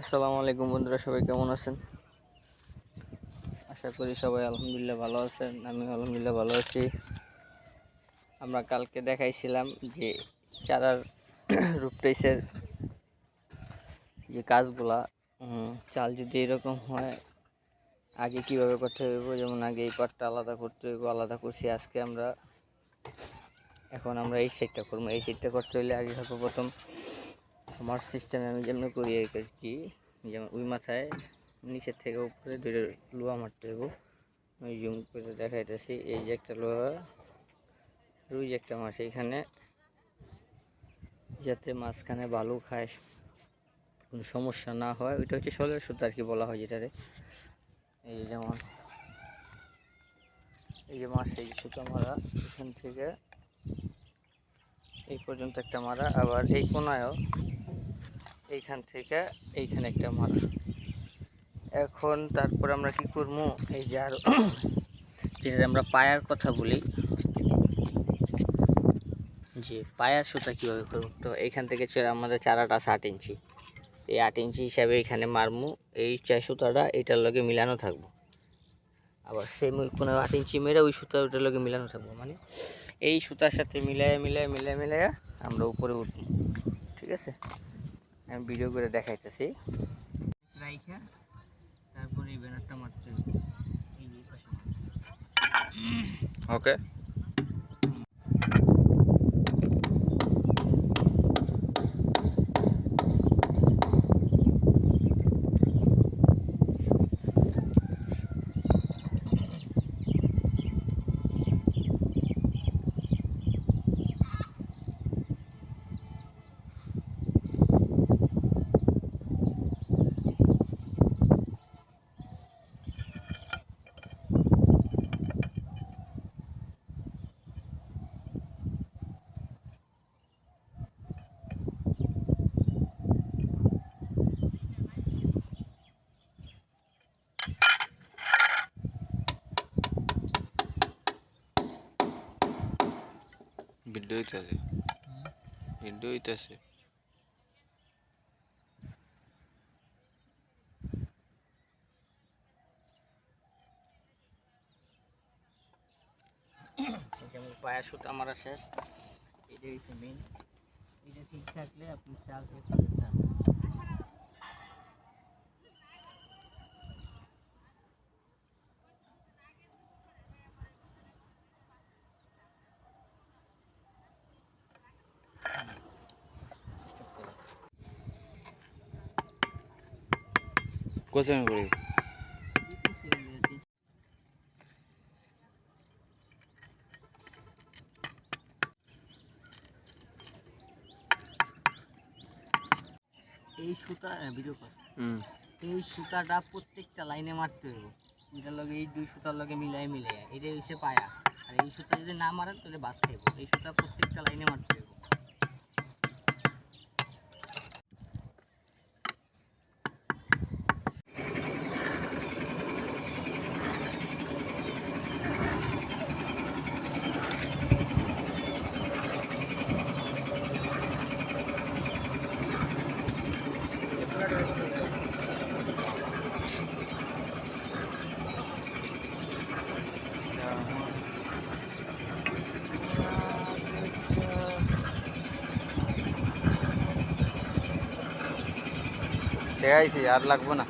আসসালামু আলাইকুম বন্ধুরা, সবাই কেমন আছেন? আশা করি সবাই আলহামদুলিল্লাহ ভালো আছেন আমি আলহামদুলিল্লাহ ভালো আছি। আমরা কালকে দেখাইছিলাম যে চারার রূপটাইসের যে কাজগুলা চাল যদি এরকম হয়, আগে কীভাবে করতে হইব? যেমন আগে এই পাটটা আলাদা করতে হইব, আলাদা করছি, আজকে আমরা, এখন আমরা এই সেটটা করব। এই সেটটা করতে হইলে আগে সর্বপ্রথম আমার সিস্টেমে আমি যেমন করি আর কি যেমন ওই মাথায় নিচের থেকে উপরে দুটো লোহা মারতে হইব। আমি জুম করে দেখাইতেছি, এই যে একটা লোহা রুই যে একটা মাছ এইখানে যাতে মাঝখানে বালু খায়, কোনো সমস্যা না হয়। ওইটা হচ্ছে শোলের সুতো আর কি বলা হয় যেটারে। এই যেমন, এই যে মাছ, এই সুতো মারা, এখান থেকে এই পর্যন্ত একটা মারা। আবার এই কোনায়ও এইখান থেকে এইখানে একটা মারা এখন তারপর আমরা কি করব? এই যে আর যেটা আমরা পায়ার কথা বলি, যে পায়ার সুতা কীভাবে করব? তো এইখান থেকে আমাদের চারাটা আছে আট ইঞ্চি। এই আট ইঞ্চি হিসাবে এখানে মারমু, এই চাই সুতাটা এটার লগে মিলানো থাকব। আবার সেম ওই কোনো আট ইঞ্চি মেরে ওই সুতা ওইটার লগে মিলানো থাকব। মানে এই সুতার সাথে মিলায় মিলায় মিলায় মিলায় আমরা উপরে উঠবো। ঠিক আছে? আমি ভিডিও করে দেখাইতেছি। রাইখা তারপরে এই ব্যানারটা মারতে। ওকে ভিডিও হইতেছে ভিডিও হইতেছে এই যে আমার পায়ের সুতা মারা শেষ। এটা হচ্ছে মেন এটা ঠিক থাকলে আপনি চাল থেকে কোশ্চেন করি এই সুতা ভিডিও কর। হুম। এই সুতাটা প্রত্যেকটা লাইনে মারতে হবে এটার লগে এই দুই সুতার লগে মিলাই মিলাই এটা হচ্ছে পায়া। আর এই সুতা যদি না মারেন তাহলে বাস খাইব এই সুতা প্রত্যেকটা লাইনে মারতে হবে দেখাইছি আর লাগবো না।